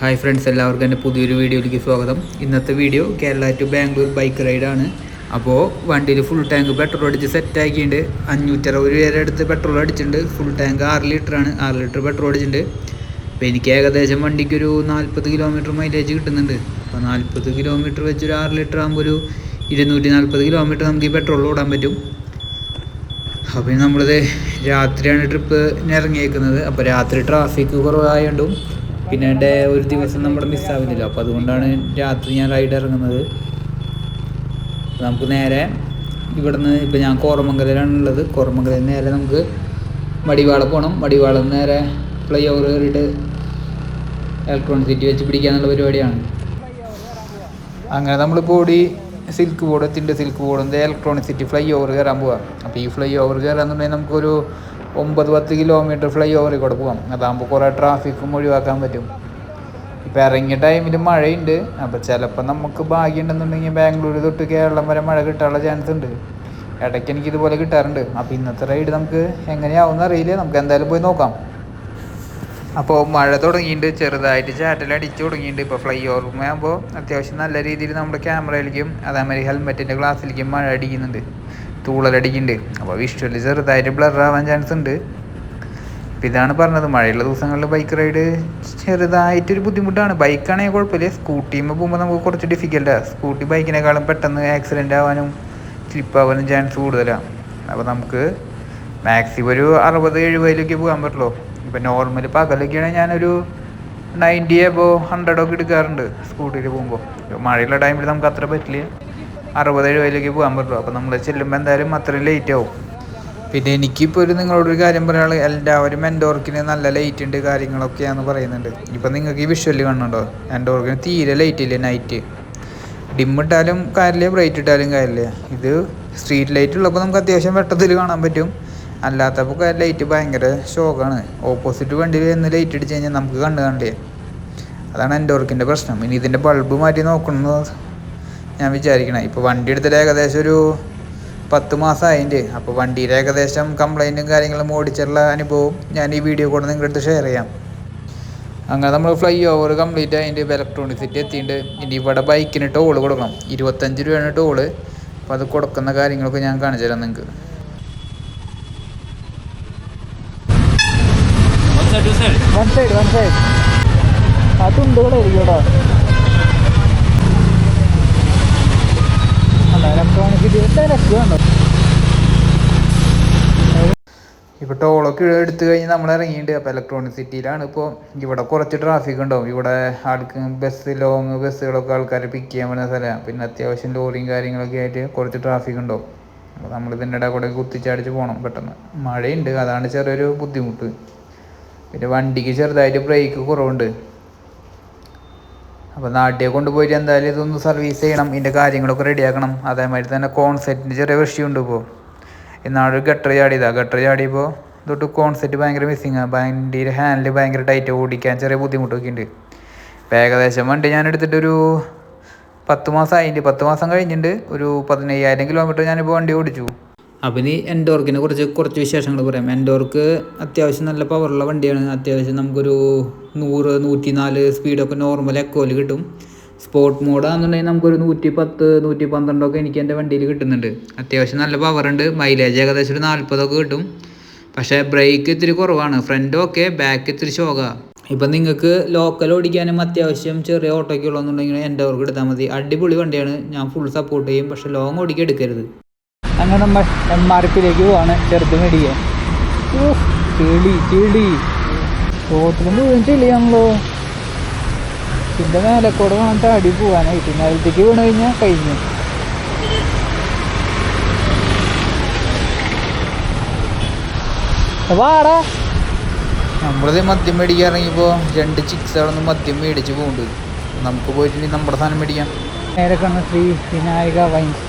Hi friends എല്ലാവർക്കും എന്റെ പുതിയൊരു വീഡിയോയിലേക്ക് സ്വാഗതം. ഇന്നത്തെ video Kerala to Bangalore bike റൈഡാണ്. അപ്പോൾ വണ്ടിയിൽ ഫുൾ ടാങ്ക് പെട്രോൾ അടിച്ച് സെറ്റാക്കിയിട്ടുണ്ട് അഞ്ഞൂറ്ററുപത് രൂപയുടെ അടുത്ത് പെട്രോൾ അടിച്ചിട്ടുണ്ട് ഫുൾ ടാങ്ക് ആറ് ലിറ്ററാണ് ആറ് ലിറ്റർ പെട്രോൾ അടിച്ചിട്ടുണ്ട് അപ്പോൾ എനിക്ക് ഏകദേശം വണ്ടിക്ക് ഒരു നാൽപ്പത് കിലോമീറ്റർ മൈലേജ് കിട്ടുന്നുണ്ട്. അപ്പോൾ നാൽപ്പത് കിലോമീറ്റർ വെച്ചൊരു ആറ് ലിറ്റർ ആകുമ്പോൾ ഒരു ഇരുന്നൂറ്റി നാൽപ്പത് കിലോമീറ്റർ നമുക്ക് ഈ പെട്രോൾ ഓടാൻ പറ്റും. അപ്പോൾ നമ്മളിത് രാത്രിയാണ് ട്രിപ്പ് ഇറങ്ങിയേക്കുന്നത്. അപ്പോൾ രാത്രി ട്രാഫിക് കുറവായതുകൊണ്ടും പിന്നെ ഡേ ഒരു ദിവസം നമ്മുടെ മിസ്സാവുന്നില്ല അപ്പോൾ അതുകൊണ്ടാണ് രാത്രി ഞാൻ റൈഡ് ഇറങ്ങുന്നത്. നമുക്ക് നേരെ ഇവിടുന്ന് ഇപ്പോൾ ഞാൻ കോറമംഗലയിലാണ് ഉള്ളത്. കോറമംഗലയിൽ നേരെ നമുക്ക് മടിവാള പോകണം മടിവാളം നേരെ ഫ്ലൈ ഓവർ കയറിയിട്ട് ഇലക്ട്രോണിക് സിറ്റി വെച്ച് പിടിക്കാനുള്ള പരിപാടിയാണ്. അങ്ങനെ നമ്മളിപ്പോൾ ഓടി സിൽക്ക് ബോർഡ് എത്തിന്റെ സിൽക്ക് ബോർഡിന്റെ ഇലക്ട്രോണിക് സിറ്റി ഫ്ലൈ ഓവർ കയറാൻ പോവാം. അപ്പോൾ ഈ ഫ്ലൈ ഓവർ കയറാന്നുണ്ടെങ്കിൽ നമുക്കൊരു ഒമ്പത് പത്ത് കിലോമീറ്റർ ഫ്ലൈ ഓവറിൽ കൂടെ പോകാം അതാകുമ്പോൾ കുറേ ട്രാഫിക്കും ഒഴിവാക്കാൻ പറ്റും. ഇപ്പോൾ ഇറങ്ങിയ ടൈമിൽ മഴയുണ്ട്. അപ്പോൾ ചിലപ്പോൾ നമുക്ക് ഭാഗ്യമുണ്ടെന്നുണ്ടെങ്കിൽ ബാംഗ്ലൂർ തൊട്ട് കേരളം വരെ മഴ കിട്ടാനുള്ള ചാൻസ് ഉണ്ട്. ഇടയ്ക്ക് എനിക്ക് ഇതുപോലെ കിട്ടാറുണ്ട്. അപ്പോൾ ഇന്നത്തെ റൈഡ് നമുക്ക് എങ്ങനെയാവുമെന്ന് അറിയില്ല. നമുക്ക് എന്തായാലും പോയി നോക്കാം. അപ്പോൾ മഴ തുടങ്ങിയിട്ടുണ്ട് ചെറുതായിട്ട് ചാറ്റൽ അടിച്ചു തുടങ്ങിയിട്ടുണ്ട് ഇപ്പോൾ ഫ്ലൈ ഓർമ്മയാകുമ്പോൾ അത്യാവശ്യം നല്ല രീതിയിൽ നമ്മുടെ ക്യാമറയിലേക്കും അതേമാതിരി ഹെൽമെറ്റിന്റെ ഗ്ലാസ്സിലേക്കും മഴ അടിക്കുന്നുണ്ട്. തൂളലടിക്കുന്നുണ്ട്. അപ്പോൾ വിഷ്വലി ചെറുതായിട്ട് ബ്ലർ ആവാൻ ചാൻസ് ഉണ്ട്. അപ്പോൾ ഇതാണ് പറഞ്ഞത് മഴയുള്ള ദിവസങ്ങളിൽ ബൈക്ക് റൈഡ് ചെറുതായിട്ടൊരു ബുദ്ധിമുട്ടാണ്. ബൈക്കാണെങ്കിൽ കുഴപ്പമില്ല. സ്കൂട്ടിയുമ്പോൾ പോകുമ്പോൾ നമുക്ക് കുറച്ച് ഡിഫിക്കൽട്ടാണ് സ്കൂട്ടി ബൈക്കിനേക്കാളും പെട്ടെന്ന് ആക്സിഡന്റ് ആവാനും സ്ലിപ്പ് ആവാനും ചാൻസ് കൂടുതലാണ് അപ്പോൾ നമുക്ക് മാക്സിമം ഒരു അറുപത് എഴുപതിലേക്ക് പോകാൻ പറ്റുള്ളൂ. ഇപ്പം നോർമൽ പകലൊക്കെയാണെങ്കിൽ ഞാനൊരു നയന്റി എബോ ഹൺഡ്രഡൊക്കെ എടുക്കാറുണ്ട് സ്കൂട്ടിയിൽ പോകുമ്പോൾ മഴയുള്ള ടൈമിൽ നമുക്ക് അത്ര പറ്റില്ല. അറുപത് എഴുപതിലേക്ക് പോകാൻ പറ്റുള്ളൂ. അപ്പോൾ നമ്മൾ ചെല്ലുമ്പോൾ എന്തായാലും അത്രയും ലേറ്റ് ആവും. പിന്നെ എനിക്കിപ്പോൾ ഒരു നിങ്ങളോടൊരു കാര്യം പറയാനുള്ളത്. എല്ലാവരും എന്റെ ഓർക്കിന് നല്ല ലൈറ്റ് ഉണ്ട് കാര്യങ്ങളൊക്കെയാണെന്ന് പറയുന്നുണ്ട്. ഇപ്പം നിങ്ങൾക്ക് ഈ വിഷ്വൽ കാണുന്നുണ്ടോ? എന്റെ ഓർക്കിന് തീരെ ലൈറ്റ് ഇല്ല നൈറ്റ് ഇട്ടാലും കാര്യമില്ല ബ്രൈറ്റ് ഇട്ടാലും കാര്യമില്ല. ഇത് സ്ട്രീറ്റ് ലൈറ്റ് ഉള്ളപ്പോൾ നമുക്ക് അത്യാവശ്യം വെട്ടത്തിൽ കാണാൻ പറ്റും. അല്ലാത്തപ്പോൾ ലൈറ്റ് ഭയങ്കര ഷോക്കാണ് ഓപ്പോസിറ്റ് വണ്ടിയിൽ നിന്ന് ലൈറ്റ് അടിച്ച് കഴിഞ്ഞാൽ നമുക്ക് കണ്ണ് കണ്ടേ അതാണ് എന്റെ ഓർക്കിന്റെ പ്രശ്നം. ഇനി ഇതിന്റെ ബൾബ് മാറ്റി നോക്കണമെന്ന് ഞാൻ വിചാരിക്കണം. ഇപ്പോൾ വണ്ടി എടുത്തിട്ട് ഏകദേശം ഒരു പത്ത് മാസം അതിന്റെ അപ്പോൾ വണ്ടിയുടെ ഏകദേശം കംപ്ലൈന്റും കാര്യങ്ങളും ഓടിച്ചുള്ള അനുഭവം ഞാൻ ഈ വീഡിയോ കൂടെ നിങ്ങളുടെ അടുത്ത് ഷെയർ ചെയ്യാം. അങ്ങനെ നമ്മൾ ഫ്ലൈ ഓവർ കംപ്ലീറ്റ് അതിന്റെ ഇലക്ട്രോണിക് സിറ്റി എത്തിയിട്ടുണ്ട് ഇനി ഇവിടെ ബൈക്കിന് ടോൾ കൊടുക്കണം. ഇരുപത്തഞ്ച് രൂപയാണ് ടോൾ അപ്പോൾ അത് കൊടുക്കുന്ന കാര്യങ്ങളൊക്കെ ഞാൻ കാണിച്ചു തരാം നിങ്ങൾക്ക് വൺ സൈഡ് വൺ സൈഡ് ആ തുണ്ടുകളായിരിക്കും കേട്ടോ അല്ല ഇലക്ട്രോണിക് ഡയറക്റ്റ് വേണ്ടോ ഇപ്പോൾ ടോളൊക്കെ എടുത്തു കഴിഞ്ഞ് നമ്മൾ ഇറങ്ങിയിട്ടുണ്ട് അപ്പോൾ ഇലക്ട്രോണിക് സിറ്റിയിലാണ് ഇപ്പോൾ ഇവിടെ കുറച്ച് ട്രാഫിക് ഉണ്ടാവും. ഇവിടെ ആൾക്ക് ബസ് ലോങ് ബസ്സുകളൊക്കെ ആൾക്കാരെ പിക്ക് ചെയ്യാൻ പറ്റുന്ന സ്ഥലമാണ് പിന്നെ അത്യാവശ്യം ലോറിയും കാര്യങ്ങളൊക്കെ ആയിട്ട് കുറച്ച് ട്രാഫിക് ഉണ്ടാവും. അപ്പോൾ നമ്മൾ ഇതിന്റെ ഇടയിൽ കൂടെ കുത്തിച്ചാടിച്ച് പോകണം പെട്ടെന്ന്. മഴയുണ്ട്. അതാണ് ചെറിയൊരു ബുദ്ധിമുട്ട്. പിന്നെ വണ്ടിക്ക് ചെറുതായിട്ട് ബ്രേക്ക് കുറവുണ്ട്. അപ്പോൾ നാട്ടിൽ കൊണ്ടുപോയിട്ട് എന്തായാലും ഇതൊന്ന് സർവീസ് ചെയ്യണം. ഇതിന്റെ കാര്യങ്ങളൊക്കെ റെഡിയാക്കണം അതേമാതിരി തന്നെ കോൺസെറ്റിന്റെ ചെറിയ വിഷയമുണ്ട് ഇപ്പോൾ ഇന്നാളൊരു ഗട്ടർ ചാടിയതാണ് ഗട്ടർ ചാടിയപ്പോൾ തൊട്ട് കോൺസെറ്റ് ഭയങ്കര മിസ്സിങ് ആണ് വണ്ടിയുടെ ഹാൻഡിൽ ഭയങ്കര ടൈറ്റ് ഓടിക്കാൻ ചെറിയ ബുദ്ധിമുട്ടൊക്കെ ഉണ്ട് ഏകദേശം വണ്ടി ഞാൻ എടുത്തിട്ടൊരു പത്ത് മാസം ആയിട്ട് പത്ത് മാസം കഴിഞ്ഞിട്ടുണ്ട്. ഒരു പതിനയ്യായിരം കിലോമീറ്റർ ഞാനിപ്പോൾ വണ്ടി ഓടിച്ചു. അപ്പം ഇനി എൻഡോർക്കിനെ കുറിച്ച് കുറച്ച് വിശേഷങ്ങൾ പറയാം. എൻഡോർക്ക് അത്യാവശ്യം നല്ല പവറുള്ള വണ്ടിയാണ്. അത്യാവശ്യം നമുക്കൊരു നൂറ് നൂറ്റി നാല് സ്പീഡൊക്കെ നോർമൽ എക്കോയിൽ കിട്ടും. സ്പോർട്ട് മോഡാണെന്നുണ്ടെങ്കിൽ നമുക്കൊരു നൂറ്റി പത്ത് നൂറ്റി പന്ത്രണ്ടൊക്കെ എനിക്ക് എന്റെ വണ്ടിയിൽ കിട്ടുന്നുണ്ട്. അത്യാവശ്യം നല്ല പവറുണ്ട് മൈലേജ് ഏകദേശം ഒരു നാൽപ്പതൊക്കെ കിട്ടും. പക്ഷേ ബ്രേക്ക് ഇത്തിരി കുറവാണ്. ഫ്രണ്ട് ഒക്കെ ബാക്ക് ഇത്തിരി ശോക. ഇപ്പം നിങ്ങൾക്ക് ലോക്കൽ ഓടിക്കാനും അത്യാവശ്യം ചെറിയ ഓട്ടോയ്ക്ക് ഉള്ളതെന്നുണ്ടെങ്കിൽ എന്റെ അവർക്ക് എടുത്താൽ മതി. അടിപൊളി വണ്ടിയാണ്. ഞാൻ ഫുൾ സപ്പോർട്ട് ചെയ്യും. പക്ഷേ ലോങ് ഓടിക്കാൻ എടുക്കരുത്. അങ്ങനെ നമ്മൾ എം ആർ പിയിലേക്ക് പോവാണ്. ചെറുത് മേടിക്കാൻ ചെളി ചെളി റോട്ടിലും ചെളിയാണല്ലോ പിന്നെ മേലക്കോട് വേണം ചാടി പോവാനായിട്ട്. നിലത്തേക്ക് വീണ് കഴിഞ്ഞാൽ കഴിഞ്ഞു. വാടാ നമ്മളിത് മദ്യം മേടിക്കാൻ ഇറങ്ങിയപ്പോൾ രണ്ട് ചിക്സ് അവിടെ നിന്ന് മദ്യം മേടിച്ച് പോകുന്നുണ്ട് നമുക്ക് പോയിട്ടുണ്ടെങ്കിൽ നമ്മുടെ സാധനം മേടിക്കാം. നേരെ കണ്ണ ശ്രീ വിനായക വൈൻസ്.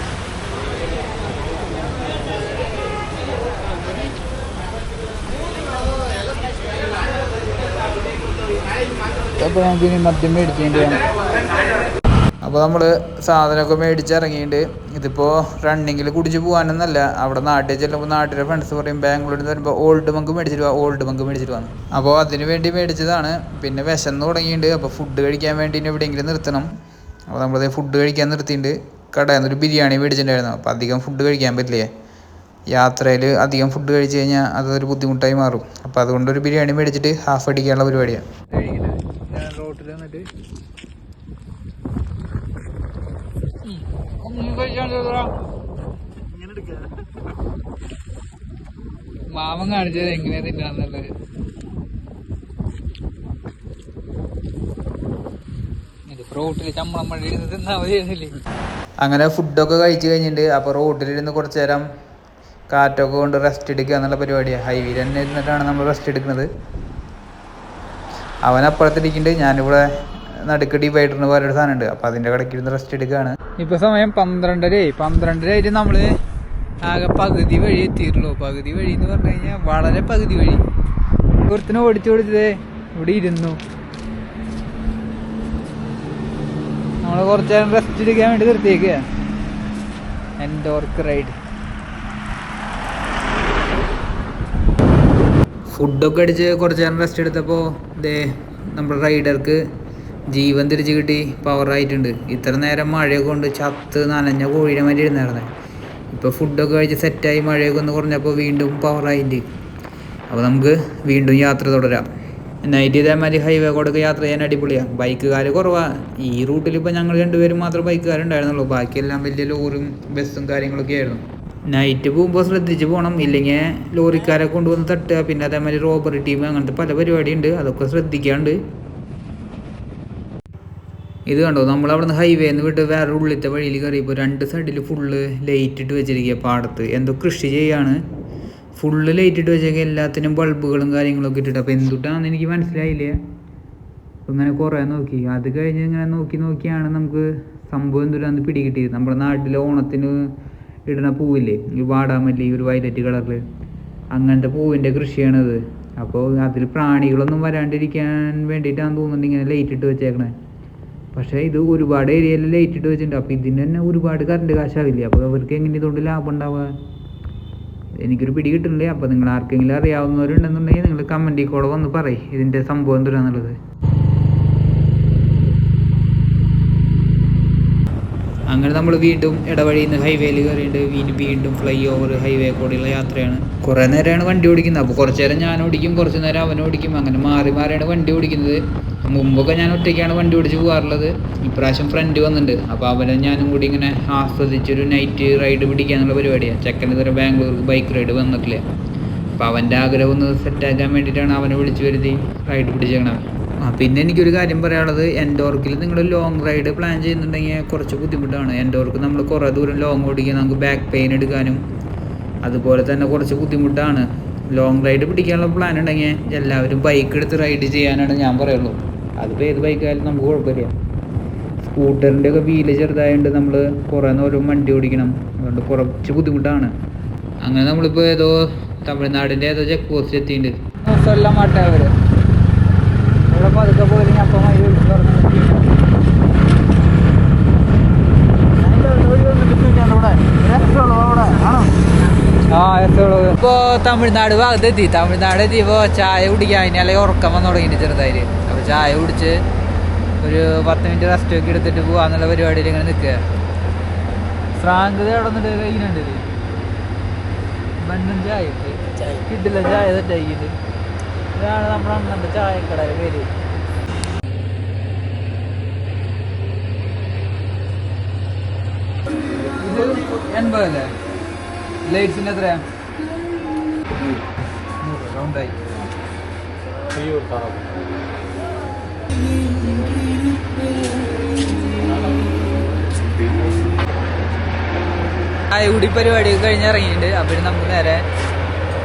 അപ്പോൾ നമുക്ക് ഇനി മദ്യം മേടിക്കേണ്ടതാണ് അപ്പോൾ നമ്മൾ സാധനമൊക്കെ മേടിച്ചിറങ്ങിയിട്ട് ഇതിപ്പോൾ റണ്ണിങ്ങിൽ കുടിച്ച് പോകാനൊന്നല്ല അവിടെ നാട്ടിൽ ചെല്ലുമ്പോൾ നാട്ടിലെ ഫ്രണ്ട്സ് പറയും ബാംഗ്ലൂരിൽ നിന്ന് വരുമ്പോൾ ഓൾഡ് മങ്ക് മേടിച്ചിട്ട് പോവാ ഓൾഡ് മങ്ക് മേടിച്ചിട്ട് വന്നു. അപ്പോൾ അതിന് വേണ്ടി മേടിച്ചതാണ്. പിന്നെ വിശന്ന് തുടങ്ങിയിട്ടുണ്ട് അപ്പോൾ ഫുഡ് കഴിക്കാൻ വേണ്ടി എവിടെയെങ്കിലും നിർത്തണം. അപ്പോൾ നമ്മളത് ഫുഡ് കഴിക്കാൻ നിർത്തിയിട്ടുണ്ട് കടയിൽ നിന്നൊരു ബിരിയാണി മേടിച്ചിട്ടുണ്ടായിരുന്നു. അപ്പോൾ അധികം ഫുഡ് കഴിക്കാൻ പറ്റില്ലേ? യാത്രയിൽ അധികം ഫുഡ് കഴിച്ച് കഴിഞ്ഞാൽ അതൊരു ബുദ്ധിമുട്ടായി മാറും. അപ്പോൾ അതുകൊണ്ട് ഒരു ബിരിയാണി മേടിച്ചിട്ട് ഹാഫ് അടിക്കാനുള്ള പരിപാടിയാണ് വന്നിട്ട് മാമൻ കാണിച്ചത് എങ്ങനെയാ തിന്നാന്നുള്ളത്. ഇത് റോട്ടിൽ ചമ്മളം മഴ ഇരുന്ന് തിന്നാ മതിയായിരുന്നില്ലേ? അങ്ങനെ ഫുഡൊക്കെ കഴിച്ചു കഴിഞ്ഞിട്ട് അപ്പോൾ റോട്ടിലിരുന്ന് കുറച്ച് നേരം കാറ്റൊക്കെ കൊണ്ട് റെസ്റ്റ് എടുക്കുക എന്നുള്ള പരിപാടിയാണ് ഹൈവേയിൽ തന്നെ ഇരുന്നിട്ടാണ് നമ്മൾ റെസ്റ്റ് എടുക്കുന്നത്. അവൻ ഞാനിവിടെ നടുക്ക് ഡിവൈഡറിന് പോലെ ഒരു സാധനം ഉണ്ട് അപ്പോൾ അതിന്റെ കടയ്ക്ക് ഇരുന്ന് റെസ്റ്റ് എടുക്കുകയാണ്. ഇപ്പൊ സമയം പന്ത്രണ്ടരയായി പന്ത്രണ്ടര. ആയിട്ട് നമ്മൾ ആകെ പകുതി വഴി എത്തിയിട്ടുള്ളൂ. പകുതി വഴി എന്ന് പറഞ്ഞു കഴിഞ്ഞാൽ വളരെ പകുതി വഴി. ഒരുത്തിനെ ഓടിച്ചു കൊടുത്തേ ഇവിടെ ഇരുന്നു. നമ്മൾ കുറച്ചു റെസ്റ്റ് എടുക്കാൻ വേണ്ടി നിർത്തിയേക്കുക എൻഡോർക്ക് റൈഡ് ഫുഡൊക്കെ അടിച്ച് കുറച്ച് നേരം റെസ്റ്റ് എടുത്തപ്പോൾ ദേ നമ്മുടെ റൈഡർക്ക് ജീവൻ തിരിച്ച് കിട്ടി പവറായിട്ടുണ്ട് ഇത്ര നേരം മഴയൊക്കെ കൊണ്ട് ചത്ത് നനഞ്ഞ കോഴിയുടെ മാതിരി ഇരുന്നായിരുന്നേ. ഇപ്പോൾ ഫുഡൊക്കെ കഴിച്ച് സെറ്റായി മഴയൊക്കെ ഒന്ന് കുറഞ്ഞപ്പോൾ വീണ്ടും പവറായിട്ടുണ്ട് അപ്പോൾ നമുക്ക് വീണ്ടും യാത്ര തുടരാം. നൈറ്റ് ഇതേമാതിരി ഹൈവേ കൂടെ യാത്ര ചെയ്യാൻ അടിപൊളിയാണ് ബൈക്കുകാർ കുറവാണ് ഈ റൂട്ടിൽ ഇപ്പോൾ ഞങ്ങൾ രണ്ടുപേരും മാത്രം ബൈക്കുകാരുണ്ടായിരുന്നുള്ളൂ ബാക്കിയെല്ലാം വലിയ ലോറിയും ബസ്സും കാര്യങ്ങളൊക്കെ ആയിരുന്നു. നൈറ്റ് പോകുമ്പോൾ ശ്രദ്ധിച്ച് പോകണം ഇല്ലെങ്കിൽ ലോറിക്കാരെ കൊണ്ടുവന്ന് തട്ടുക. പിന്നെ അതേമാതിരി റോബറി ടീം അങ്ങനത്തെ പല പരിപാടിയുണ്ട്. അതൊക്കെ ശ്രദ്ധിക്കാണ്ട്. ഇത് കണ്ടോ? നമ്മൾ അവിടുന്ന് ഹൈവേയിൽ ഹൈവേ നിന്ന് വിട്ട് വേറെ ഉള്ളിലത്തെ വഴിയിൽ കയറിയപ്പോൾ രണ്ട് സൈഡിൽ ഫുള്ള് ലൈറ്റ് ഇട്ട് വെച്ചിരിക്കുക പാടത്ത്. എന്തോ കൃഷി ചെയ്യാണ്. ഫുള്ള് ലൈറ്റ് ഇട്ട് വെച്ചേക്കുക എല്ലാത്തിനും ബൾബുകളും കാര്യങ്ങളൊക്കെ ഇട്ടിട്ട്. അപ്പോൾ എന്തുട്ടാന്ന് എനിക്ക് മനസ്സിലായില്ല. അങ്ങനെ കുറേ നോക്കി. അത് കഴിഞ്ഞ് ഇങ്ങനെ നോക്കി നോക്കിയാണ് നമുക്ക് സംഭവം എന്തുട്ടാന്ന് പിടികിട്ടിയത്. നമ്മുടെ നാട്ടിലെ ഓണത്തിന് ഇടുന്ന പൂവില്ലേ? ഈ വാടാമല്ലി ഒരു വയലറ്റ് കളറിൽ അങ്ങനത്തെ പൂവിന്റെ കൃഷിയാണത്. അപ്പോൾ അതിൽ പ്രാണികളൊന്നും വരാണ്ടിരിക്കാൻ വേണ്ടിയിട്ടാണ് തോന്നുന്നത് ഇങ്ങനെ ലൈറ്റ് ഇട്ട് വെച്ചേക്കണേ. പക്ഷേ ഇത് ഒരുപാട് ഏരിയയിൽ ലൈറ്റ് ഇട്ട് വെച്ചിട്ടുണ്ട്. അപ്പോൾ ഇതിന് തന്നെ ഒരുപാട് കറണ്ട് കാശാവില്ലേ? അപ്പോൾ അവർക്ക് എങ്ങനെ ഇതുകൊണ്ട് ലാഭം ഉണ്ടാവുക? എനിക്കൊരു പിടി കിട്ടുന്നില്ലേ? അപ്പോൾ നിങ്ങൾ ആർക്കെങ്കിലും അറിയാവുന്നവരുണ്ടെന്നുണ്ടെങ്കിൽ നിങ്ങൾ കമന്റിൽ കൂടെ വന്ന് പറയും. ഇതിന്റെ സംഭവം എന്തുവാന്നുള്ളത്? അങ്ങനെ നമ്മൾ വീണ്ടും ഇടവഴിയിൽ നിന്ന് ഹൈവേയിൽ കയറിയിട്ട് വീണ്ടും വീണ്ടും ഫ്ലൈ ഓവർ ഹൈവേ കൂടെയുള്ള യാത്രയാണ്. കുറേ നേരമാണ് വണ്ടി ഓടിക്കുന്നത്. അപ്പോൾ കുറച്ച് നേരം ഞാൻ ഓടിക്കും കുറച്ച് നേരം അവൻ ഓടിക്കും. അങ്ങനെ മാറി മാറിയാണ് വണ്ടി ഓടിക്കുന്നത്. മുമ്പൊക്കെ ഞാൻ ഒറ്റയ്ക്കാണ് വണ്ടി ഓടിച്ച് പോകാറുള്ളത്. ഇപ്രാവശ്യം ഫ്രണ്ട് വന്നിട്ടുണ്ട്. അപ്പോൾ അവനെ ഞാനും കൂടി ഇങ്ങനെ ആസ്വദിച്ചൊരു നൈറ്റ് റൈഡ് പിടിക്കാന്നുള്ള പരിപാടിയാണ് ചെക്കൻ ഇതുവരെ ബാംഗ്ലൂർക്ക് ബൈക്ക് റൈഡ് വന്നിട്ടില്ല. അപ്പോൾ അവന്റെ ആഗ്രഹം ഒന്ന് സെറ്റാക്കാൻ വേണ്ടിയിട്ടാണ് അവനെ വിളിച്ചു വരുത്തി റൈഡ് പിടിച്ചേക്കണത്. പിന്നെ എനിക്കൊരു കാര്യം പറയാനുള്ളത് എൻഡോർക്കിൽ നിങ്ങൾ ലോങ് റൈഡ് പ്ലാൻ ചെയ്യുന്നുണ്ടെങ്കിൽ കുറച്ച് ബുദ്ധിമുട്ടാണ്. എൻഡോർക്ക് നമ്മൾ കുറേ ദൂരം ലോങ് ഓടിക്കാൻ നമുക്ക് ബാക്ക് പെയിൻ എടുക്കാനും. അതുപോലെ തന്നെ കുറച്ച് ബുദ്ധിമുട്ടാണ്. ലോങ് റൈഡ് പിടിക്കാനുള്ള പ്ലാൻ ഉണ്ടെങ്കിൽ എല്ലാവരും ബൈക്ക് എടുത്ത് റൈഡ് ചെയ്യാനാണ് ഞാൻ പറയുള്ളൂ. അതിപ്പോൾ ഏത് ബൈക്കായാലും നമുക്ക് കുഴപ്പമില്ല. സ്കൂട്ടറിന്റെ ഒക്കെ വീൽ ചെറുതായതുകൊണ്ട് നമ്മൾ കുറേ നേരം വണ്ടി ഓടിക്കണം. അതുകൊണ്ട് കുറച്ച് ബുദ്ധിമുട്ടാണ്. അങ്ങനെ നമ്മളിപ്പോൾ ഏതോ തമിഴ്നാടിന്റെ ഏതോ ചെക്ക് പോസ്റ്റ് എത്തിയിട്ടുണ്ട്. ദിവസമെല്ലാം ഇവിടെ പതുക്കെ പോലും അപ്പം വഴി വിളിച്ചു പറഞ്ഞു തമിഴ്നാട് ഭാഗത്ത് എത്തി. തമിഴ്നാട് എത്തിയപ്പോ ചായ കുടിക്കാൻ അതിന് അല്ലെങ്കിൽ ഉറക്കം വന്നു തുടങ്ങിയിട്ട് ചെറുതായി അപ്പൊ ചായ കുടിച്ച് ഒരു പത്ത് മിനിറ്റ് റെസ്റ്റ് ഒക്കെ എടുത്തിട്ട് പോവാന്നുള്ള പരിപാടിയിൽ ഇങ്ങനെ നിൽക്കുക. വന്നിട്ട് കഴിക്കുന്നുണ്ട് ഇത്. ബണ്ണും ചായ. കിട്ടില്ല ചായ തെറ്റായിക്കിട്ട് ഇതാണ് നമ്മുടെ അണ്ണന്റെ ചായക്കടയുടെ പേര്. എൺപതല്ലേ ലൈറ്റ്സിന്റെ എത്രയാ? റൗണ്ടായി ആയുടി പരിപാടിയൊക്കെ കഴിഞ്ഞ് ഇറങ്ങിയിട്ടുണ്ട്. അപ്പോൾ ഇനി നമുക്ക് നേരെ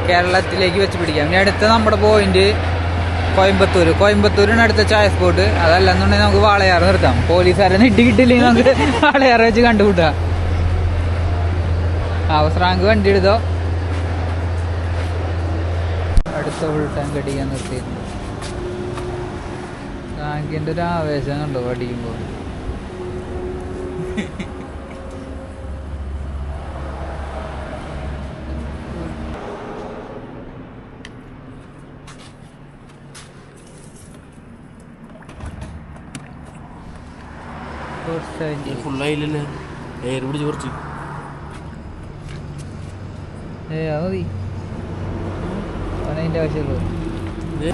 കേരളത്തിലേക്ക് വെച്ച് പിടിക്കാം. ഇനി അടുത്ത നമ്മുടെ പോയിന്റ് കോയമ്പത്തൂർ കോയമ്പത്തൂരിന് അടുത്ത ചായ സ്പോട്ട് അതല്ലെന്നുണ്ടെങ്കിൽ നമുക്ക് വാളയാറ് നിർത്താം. പോലീസുകാരെ നെട്ടി കിട്ടില്ലെങ്കിൽ നമുക്ക് വാളയാറ് വെച്ച് കണ്ടുകൂട്ടാം അവസറാങ്ക് വണ്ടി എടുത്തോ അടുത്ത ഫുൾ ടാങ്ക് അടിക്കാൻ നിർത്തിയിരുന്നു. ടാങ്കിന്റെ ഒരു ആവേശം കണ്ടോ? അടിക്കുമ്പോൾ. ഫുള്ളായില്ലല്ലേ എയർ പിടിച്ച് കുറച്ച് ഏ അത് മതി. അവനതിന്റെ ആവശ്യമുള്ളൂ. ഇത്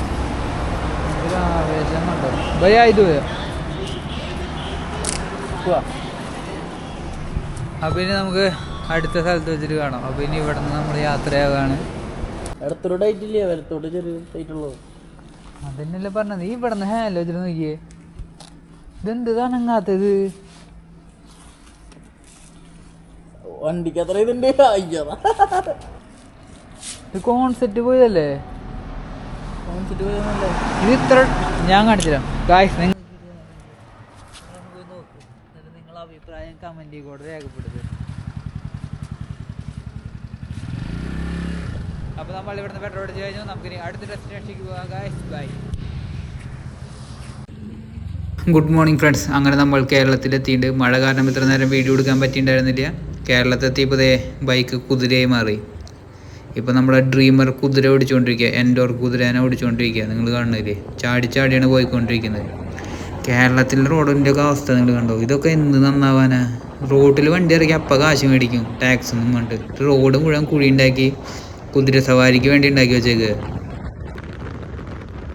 ഒരു ആവേശം കണ്ടോ ഭയ ഇത് ഇനി നമുക്ക് അടുത്ത സ്ഥലത്ത് വെച്ചിട്ട് കാണാം. അപ്പോൾ ഇനി ഇവിടെ നിന്ന് നമ്മൾ യാത്രയാകാണ്. ഇടത്തോട് വലത്തോട് ചെറിയ അതന്നെയല്ലേ പറഞ്ഞത്. ഈ ഇവിടെ നിന്ന് ഹാലോ വെച്ചിട്ട് നോക്കിയേ. ഇതെന്ത് കാണങ്ങാത്തത് വണ്ടിക്ക് അത്ര ഇതുണ്ട് അയ്യതാ ഇത് കോൺസെപ്റ്റ് പോയതല്ലേ? കോൺസെറ്റ് പോയതല്ലേ? ഇത് ഇത്ര ഞാൻ കാണിച്ചുതരാം. ഗായ്സ് നിങ്ങൾ നിങ്ങൾ അഭിപ്രായം കമന്റിൽ കൂടെ രേഖപ്പെടുത്തുക അപ്പോൾ നമ്മൾ ഇവിടുന്ന് പെട്രോൾ അടിച്ച് കഴിഞ്ഞു. നമുക്കിനി അടുത്ത ഡെസ്റ്റിനേഷനിലേക്ക് പോകാം. Guys bye good morning friends അങ്ങനെ നമ്മൾ കേരളത്തിലെത്തിയിട്ട് മഴ കാരണം ഇത്ര നേരം വീഡിയോ എടുക്കാൻ പറ്റിയിട്ടുണ്ടായിരുന്നില്ല. കേരളത്തിലെത്തിയപ്പോൾ ദേ ബൈക്ക് കുതിരയായി മാറി. ഇപ്പോൾ നമ്മുടെ ഡ്രീമർ കുതിര ഓടിച്ചുകൊണ്ടിരിക്കുക എൻഡോർ കുതിരേനെ ഓടിച്ചുകൊണ്ടിരിക്കുക നിങ്ങൾ കാണുന്നില്ലേ ചാടി ചാടിയാണ് പോയിക്കൊണ്ടിരിക്കുന്നത്. കേരളത്തിലെ റോഡിന്റെ ഒക്കെ അവസ്ഥ നിങ്ങൾ കണ്ടോ? ഇതൊക്കെ എന്ത് നന്നാവാനാ? റോഡിൽ വണ്ടി ഇറക്കി അപ്പം കാശ് മേടിക്കും ടാക്സ് ഒന്നും കണ്ട് റോഡ് മുഴുവൻ കുഴി ഉണ്ടാക്കി കുതിര സവാരിക്ക് വേണ്ടി ഉണ്ടാക്കി വെച്ചേക്ക്.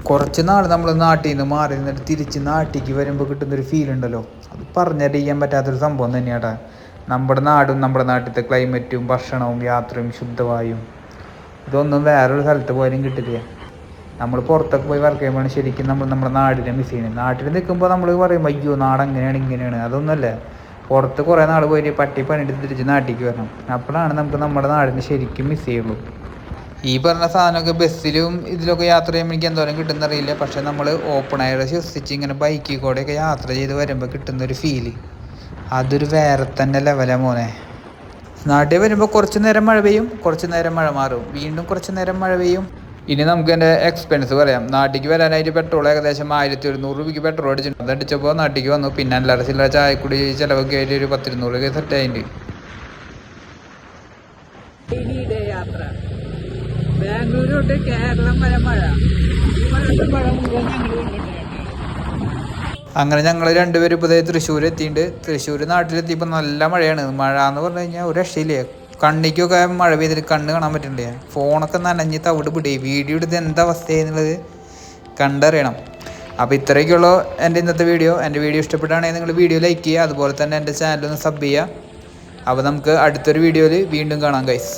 കുറച്ച് നാൾ നമ്മൾ നാട്ടിൽ നിന്ന് മാറി നിന്നിട്ട് തിരിച്ച് നാട്ടിലേക്ക് വരുമ്പോൾ കിട്ടുന്നൊരു ഫീൽ ഉണ്ടല്ലോ. അത് പറഞ്ഞറിയിക്കാൻ പറ്റാത്തൊരു സംഭവം തന്നെയാട്ടാ നമ്മുടെ നാടും നമ്മുടെ നാട്ടിലത്തെ ക്ലൈമറ്റും ഭക്ഷണവും യാത്രയും ശുദ്ധവായും. ഇതൊന്നും വേറൊരു സ്ഥലത്ത് പോയാലും കിട്ടില്ല. നമ്മൾ പുറത്തൊക്കെ പോയി വർക്ക് ചെയ്യുമ്പോൾ ശരിക്കും നമ്മൾ നമ്മുടെ നാടിനെ മിസ് ചെയ്യുന്നത്. നാട്ടിൽ നിൽക്കുമ്പോൾ നമ്മൾ പറയും അയ്യോ നാട് എങ്ങനെയാണ് ഇങ്ങനെയാണ്? അതൊന്നുമല്ല. പുറത്ത് കുറേ നാൾ പോയി പട്ടി പണിയിട്ട് തിരിച്ച് നാട്ടിലേക്ക് വരണം. അപ്പോഴാണ് നമുക്ക് നമ്മുടെ നാടിനെ ശരിക്കും മിസ് ചെയ്യുള്ളൂ. ഈ പറഞ്ഞ സാധനമൊക്കെ ബസ്സിലും ഇതിലൊക്കെ യാത്ര ചെയ്യുമ്പോൾ എനിക്ക് എന്തോരം കിട്ടുന്നറിയില്ല. പക്ഷെ നമ്മൾ ഓപ്പൺ ആയിട്ട് ശ്വസിച്ച് ഇങ്ങനെ ബൈക്കിൽ കൂടെയൊക്കെ യാത്ര ചെയ്ത് വരുമ്പോൾ കിട്ടുന്ന ഒരു ഫീൽ അതൊരു വേറെ തന്നെ ലെവലാണ് മോനെ. നാട്ടിൽ വരുമ്പോൾ കുറച്ച് നേരം മഴ പെയ്യും കുറച്ച് നേരം മഴ മാറും. വീണ്ടും കുറച്ച് നേരം മഴ പെയ്യും. ഇനി നമുക്ക് എന്റെ എക്സ്പെൻസ് പറയാം. നാട്ടിലേക്ക് വരാനായിട്ട് പെട്രോൾ ഏകദേശം ആയിരത്തി ഒരുന്നൂറ് രൂപയ്ക്ക് പെട്രോൾ അടിച്ചിട്ടുണ്ട്. അതടിച്ചപ്പോൾ നാട്ടിലേക്ക് വന്നു. പിന്നെ അല്ലാതെ ചില്ലറ ചായക്കുടി ചിലവൊക്കെ ആയിട്ട് ഒരു പത്തിരുന്നൂറ് രൂപ സെറ്റ് ആയിട്ടുണ്ട് യാത്ര കേരളം വരെ മഴ. മഴ മുഴുവൻ ഞങ്ങൾ അങ്ങനെ ഞങ്ങൾ രണ്ടുപേരും ഇപ്പോൾ തൃശ്ശൂർ എത്തിയിട്ടുണ്ട് തൃശ്ശൂർ നാട്ടിലെത്തിയപ്പോൾ നല്ല മഴയാണ്. മഴ എന്ന് പറഞ്ഞു കഴിഞ്ഞാൽ ഒരു രക്ഷയില്ലേ? കണ്ണിക്കൊക്കെ മഴ പെയ്തിട്ട് കണ്ണ് കാണാൻ പറ്റണ്ടേ ഫോണൊക്കെ നനഞ്ഞ് തവിട് പിടി. വീഡിയോ എടുത്ത് എന്താ അവസ്ഥയെന്നുള്ളത് കണ്ടറിയണം. അപ്പോൾ ഇത്രയൊക്കെയുള്ളൂ എന്റെ ഇന്നത്തെ വീഡിയോ. എന്റെ വീഡിയോ ഇഷ്ടപ്പെട്ടാണെങ്കിൽ നിങ്ങൾ വീഡിയോ ലൈക്ക് ചെയ്യുക. അതുപോലെ തന്നെ എന്റെ ചാനലൊന്ന് സബ് ചെയ്യുക. അപ്പോൾ നമുക്ക് അടുത്തൊരു വീഡിയോയിൽ വീണ്ടും കാണാം ഗൈസ്